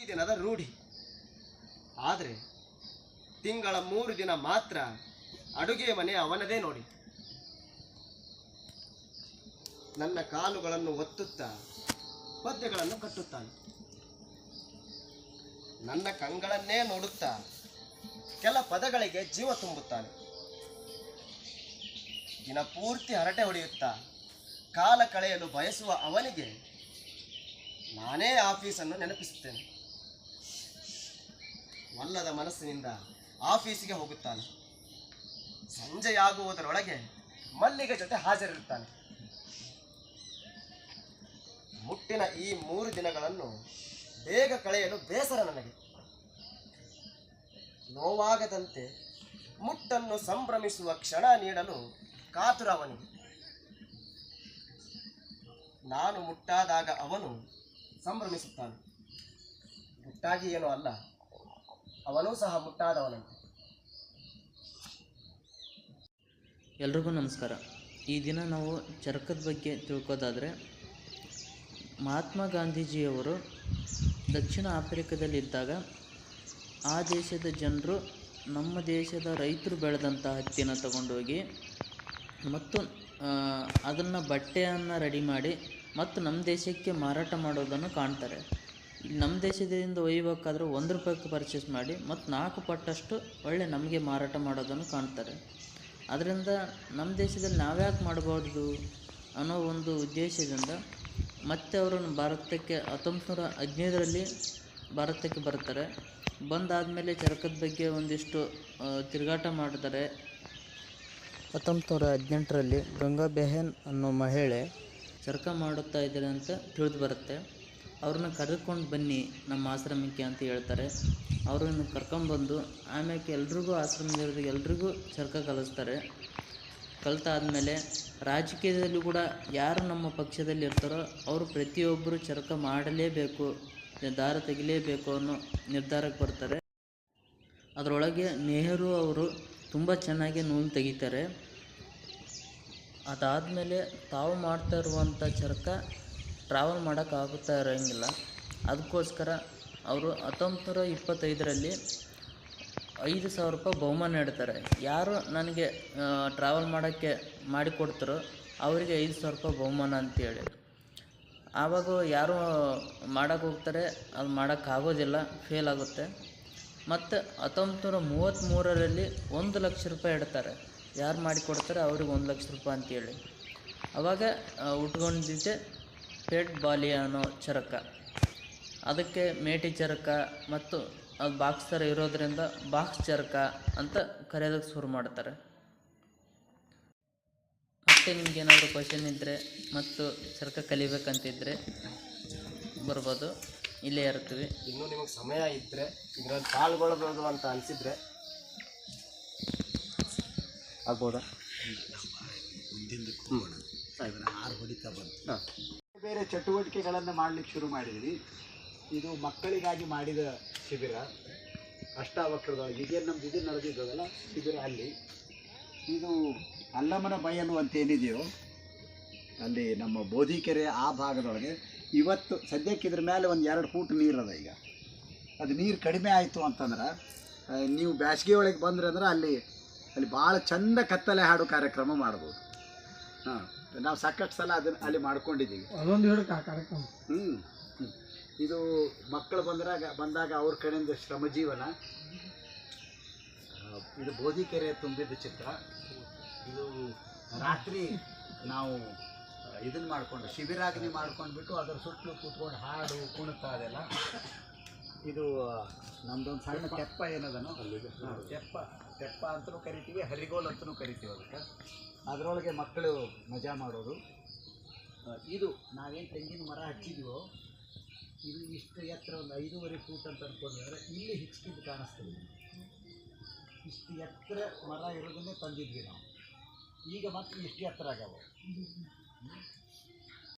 ಈ ದಿನದ ರೂಢಿ. ಆದರೆ ತಿಂಗಳ ಮೂರು ದಿನ ಮಾತ್ರ ಅಡುಗೆ ಮನೆ ಅವನದೇ ನೋಡಿ. ನನ್ನ ಕಾಲುಗಳನ್ನು ಒತ್ತುತ್ತಾ ಪದ್ಯಗಳನ್ನು ಕಟ್ಟುತ್ತಾನೆ. ನನ್ನ ಕಂಗಳನ್ನೇ ನೋಡುತ್ತಾ ಕೆಲ ಪದಗಳಿಗೆ ಜೀವ ತುಂಬುತ್ತಾನೆ. ದಿನ ಪೂರ್ತಿ ಹರಟೆ ಹೊಡೆಯುತ್ತಾ ಕಾಲ ಕಳೆಯಲು ಬಯಸುವ ಅವನಿಗೆ ನಾನೇ ಆಫೀಸನ್ನು ನೆನಪಿಸುತ್ತೇನೆ. ಒಲ್ಲದ ಮನಸ್ಸಿನಿಂದ ಆಫೀಸಿಗೆ ಹೋಗುತ್ತಾನೆ. ಸಂಜೆಯಾಗುವುದರೊಳಗೆ ಮಲ್ಲಿಗೆ ಜೊತೆ ಹಾಜರಿರುತ್ತಾನೆ. ಮುಟ್ಟಿನ ಈ ಮೂರು ದಿನಗಳನ್ನು ಬೇಗ ಕಳೆಯಲು ಬೇಸರ ನನಗೆ. ನೋವಾಗದಂತೆ ಮುಟ್ಟನ್ನು ಸಂಭ್ರಮಿಸುವ ಕ್ಷಣ ನೀಡಲು ಕಾತುರ ನಾನು ಮುಟ್ಟಾದಾಗ ಅವನು ಸಂಭ್ರಮಿಸುತ್ತಾನೆ. ಮುಟ್ಟಾಗಿ ಏನೂ ಅಲ್ಲ. ಅವನೂ ಸಹ ಮುಟ್ಟಾದವನಂತೆ. ಎಲ್ರಿಗೂ ನಮಸ್ಕಾರ. ಈ ದಿನ ನಾವು ಚರಕದ ಬಗ್ಗೆ ತಿಳ್ಕೋದಾದರೆ, ಮಹಾತ್ಮ ಗಾಂಧೀಜಿಯವರು ದಕ್ಷಿಣ ಆಫ್ರಿಕಾದಲ್ಲಿದ್ದಾಗ ಆ ದೇಶದ ಜನರು ನಮ್ಮ ದೇಶದ ರೈತರು ಬೆಳೆದಂಥ ಹತ್ತಿನ ತಗೊಂಡೋಗಿ ಮತ್ತು ಅದನ್ನು ಬಟ್ಟೆಯನ್ನು ರೆಡಿ ಮಾಡಿ ಮತ್ತು ನಮ್ಮ ದೇಶಕ್ಕೆ ಮಾರಾಟ ಮಾಡೋದನ್ನು ಕಾಣ್ತಾರೆ. ಇಲ್ಲಿ ನಮ್ಮ ದೇಶದಿಂದ ಒಯ್ಯಬೇಕಾದ್ರೆ ಒಂದು ರೂಪಾಯಿಗೆ ಪರ್ಚೇಸ್ ಮಾಡಿ ಮತ್ತು ನಾಲ್ಕು ಪಟ್ಟಷ್ಟು ಒಳ್ಳೆ ನಮಗೆ ಮಾರಾಟ ಮಾಡೋದನ್ನು ಕಾಣ್ತಾರೆ. ಅದರಿಂದ ನಮ್ಮ ದೇಶದಲ್ಲಿ ನಾವ್ಯಾಕೆ ಮಾಡಬಾರ್ದು ಅನ್ನೋ ಒಂದು ಉದ್ದೇಶದಿಂದ ಮತ್ತೆ ಅವರನ್ನು ಭಾರತಕ್ಕೆ ಹತ್ತೊಂಬತ್ತು ನೂರ ಹದಿನೈದರಲ್ಲಿ ಭಾರತಕ್ಕೆ ಬರ್ತಾರೆ. ಬಂದಾದಮೇಲೆ ಚರಕದ ಬಗ್ಗೆ ಒಂದಿಷ್ಟು ತಿರುಗಾಟ ಮಾಡ್ತಾರೆ ಹತ್ತೊಂಬತ್ತು ನೂರ ಹದಿನೆಂಟರಲ್ಲಿ ಗಂಗಾ ಬೆಹನ್ ಅನ್ನೋ ಮಹಿಳೆ ಚರಕ ಮಾಡುತ್ತಾ ಇದ್ದಾರೆ ಅಂತ ತಿಳಿದು ಬರುತ್ತೆ. ಅವ್ರನ್ನ ಕರೆದುಕೊಂಡು ಬನ್ನಿ ನಮ್ಮ ಆಶ್ರಮಕ್ಕೆ ಅಂತ ಹೇಳ್ತಾರೆ. ಅವ್ರನ್ನ ಕರ್ಕೊಂಬಂದು ಆಮ್ಯಾಕೆ ಎಲ್ರಿಗೂ ಆಶ್ರಮದವ್ರಿಗೆ ಎಲ್ರಿಗೂ ಚರಕ ಕಲಿಸ್ತಾರೆ. ಕಲಿತಾದ್ಮೇಲೆ ರಾಜಕೀಯದಲ್ಲೂ ಕೂಡ ಯಾರು ನಮ್ಮ ಪಕ್ಷದಲ್ಲಿ ಇರ್ತಾರೋ ಅವರು ಪ್ರತಿಯೊಬ್ಬರು ಚರಕ ಮಾಡಲೇಬೇಕು ದಾರ ತೆಗಿಲೇಬೇಕು ಅನ್ನೋ ನಿರ್ಧಾರಕ್ಕೆ ಬರ್ತಾರೆ. ಅದರೊಳಗೆ ನೆಹರು ಅವರು ತುಂಬ ಚೆನ್ನಾಗಿ ನೂಲು ತೆಗಿತಾರೆ. ಅದಾದಮೇಲೆ ತಾವು ಮಾಡ್ತಾ ಇರುವಂಥ ಚರಕ ಟ್ರಾವೆಲ್ ಮಾಡೋಕ್ಕಾಗುತ್ತಾ ಇರೋಂಗಿಲ್ಲ. ಅದಕ್ಕೋಸ್ಕರ ಅವರು ಹತ್ತೊಂಬತ್ತು ನೂರ ಇಪ್ಪತ್ತೈದರಲ್ಲಿ ಐದು ಸಾವಿರ ರೂಪಾಯಿ ಬಹುಮಾನ ನೀಡ್ತಾರೆ. ಯಾರು ನನಗೆ ಟ್ರಾವೆಲ್ ಮಾಡೋಕ್ಕೆ ಮಾಡಿಕೊಡ್ತಾರೋ ಅವರಿಗೆ ಐದು ಸಾವಿರ ರೂಪಾಯಿ ಬಹುಮಾನ ಅಂತೇಳಿ. ಆವಾಗ ಯಾರು ಮಾಡೋಕ್ಕೆ ಹೋಗ್ತಾರೆ, ಅದು ಮಾಡೋಕ್ಕಾಗೋದಿಲ್ಲ ಫೇಲ್ ಆಗುತ್ತೆ. ಮತ್ತು ಹತ್ತೊಂಬತ್ತು ನೂರ ಮೂವತ್ತ್ಮೂರರಲ್ಲಿ ಒಂದು ಲಕ್ಷ ರೂಪಾಯಿ ಇಡ್ತಾರೆ. ಯಾರು ಮಾಡಿಕೊಡ್ತಾರೆ, ಅವ್ರಿಗೆ ಒಂದು ಲಕ್ಷ ರೂಪಾಯಿ ಅಂತೇಳಿ. ಅವಾಗ ಉಟ್ಕೊಂಡಿದ್ದೆ ಪೇಟ್ ಬಾಲಿ ಅನ್ನೋ ಚರಕ. ಅದಕ್ಕೆ ಮೇಟಿ ಚರಕ ಮತ್ತು ಅದು ಬಾಕ್ಸ್ ಥರ ಇರೋದ್ರಿಂದ ಬಾಕ್ಸ್ ಚರಕ ಅಂತ ಕರೆಯೋದಕ್ಕೆ ಶುರು ಮಾಡ್ತಾರೆ. ಮತ್ತೆ ನಿಮ್ಗೆ ಏನಾದರೂ ಕ್ವಶನ್ ಇದ್ದರೆ ಮತ್ತು ಚರಕ ಕಲಿಬೇಕಂತಿದ್ದರೆ ಬರ್ಬೋದು. ಇಲ್ಲೇ ಇರ್ತೀವಿ. ಇನ್ನೂ ನಿಮಗೆ ಸಮಯ ಇದ್ದರೆ ಇದರಲ್ಲಿ ಪಾಲ್ಗೊಳ್ಬೋದು ಅಂತ ಅನಿಸಿದ್ರೆ ಆಗ್ಬೋದಾ? ಹಾಂ. ಬೇರೆ ಚಟುವಟಿಕೆಗಳನ್ನು ಮಾಡಲಿಕ್ಕೆ ಶುರು ಮಾಡಿದ್ವಿ ಇದು ಮಕ್ಕಳಿಗಾಗಿ ಮಾಡಿದ ಶಿಬಿರ. ಅಷ್ಟಾವಕ್ರದೊಳಗೆ ಇದೇನು ನಮ್ದು ಇದು ನಡೆದಿದ್ದದಲ್ಲ, ಶಿಬಿರ ಅಲ್ಲಿ. ಇದು ಅಲ್ಲಮನ ಅಂತ ಏನಿದೆಯೋ, ಅಲ್ಲಿ ನಮ್ಮ ಬೋಧಿಕೆರೆ ಆ ಭಾಗದೊಳಗೆ ಇವತ್ತು ಸದ್ಯಕ್ಕೆ ಇದ್ರ ಮೇಲೆ ಒಂದು ಎರಡು ಫೂಟ್ ನೀರು ಅದ ಈಗ. ಅದು ನೀರು ಕಡಿಮೆ ಆಯಿತು ಅಂತಂದ್ರೆ ನೀವು ಬ್ಯಾಸಿಗೆ ಒಳಗೆ ಬಂದ್ರೆ ಅಂದ್ರೆ ಅಲ್ಲಿ ಅಲ್ಲಿ ಭಾಳ ಚಂದ ಕತ್ತಲೆ ಹಾಡು ಕಾರ್ಯಕ್ರಮ ಮಾಡ್ಬೋದು. ಹಾಂ. ನಾವು ಸಾಕಷ್ಟು ಸಲ ಅದನ್ನ ಅಲ್ಲಿ ಮಾಡ್ಕೊಂಡಿದ್ದೀವಿ. ಅದೊಂದು ಹೇಳಿ ಕಾರ್ಯಕ್ರಮ. ಹ್ಞೂ ಇದು ಮಕ್ಕಳು ಬಂದ್ರಾಗ ಬಂದಾಗ ಅವ್ರ ಕಡೆಯಿಂದ ಶ್ರಮ ಜೀವನ ಇದು ಬೋಧಿಕೆರೆ ತುಂಬಿದ ಚಿತ್ರ. ಇದು ರಾತ್ರಿ ನಾವು ಇದನ್ನು ಮಾಡಿಕೊಂಡು ಶಿಬಿರಾಗ್ನಿ ಮಾಡ್ಕೊಂಡ್ಬಿಟ್ಟು ಅದರ ಸುತ್ತಲೂ ಕೂತ್ಕೊಂಡು ಹಾಡು ಕುಣಿತ ಅದೆಲ್ಲ. ಇದು ನಮ್ದೊಂದು ಸಣ್ಣ ತೆಪ್ಪ ಏನದನು? ತೆಪ್ಪ ತೆಪ್ಪ ಅಂತಲೂ ಕರಿತೀವಿ, ಹರಿಗೋಲ್ ಅಂತಲೂ ಕರಿತೀವಿ ಅದಕ್ಕೆ. ಅದರೊಳಗೆ ಮಕ್ಕಳು ಮಜಾ ಮಾಡೋದು. ಇದು, ನಾವೇನು ತೆಂಗಿನ ಮರ ಹಚ್ಚಿದ್ವೋ ಇದು ಇಷ್ಟು ಎತ್ತರ ಒಂದು ಐದೂವರೆ ಫೂಟ್ ಅಂತ ಅನ್ಕೊಂಡ್ರೆ ಇಲ್ಲಿ ಹಿಚ್ಕಿದ್ದು ಕಾಣಿಸ್ತೀವಿ ಇಷ್ಟು ಎತ್ತರ ಮರ ಇರೋದನ್ನೇ ತಂದಿದ್ವಿ ನಾವು. ಈಗ ಮತ್ತೆ ಇಷ್ಟು ಎತ್ತರ ಆಗ್ಯಾವ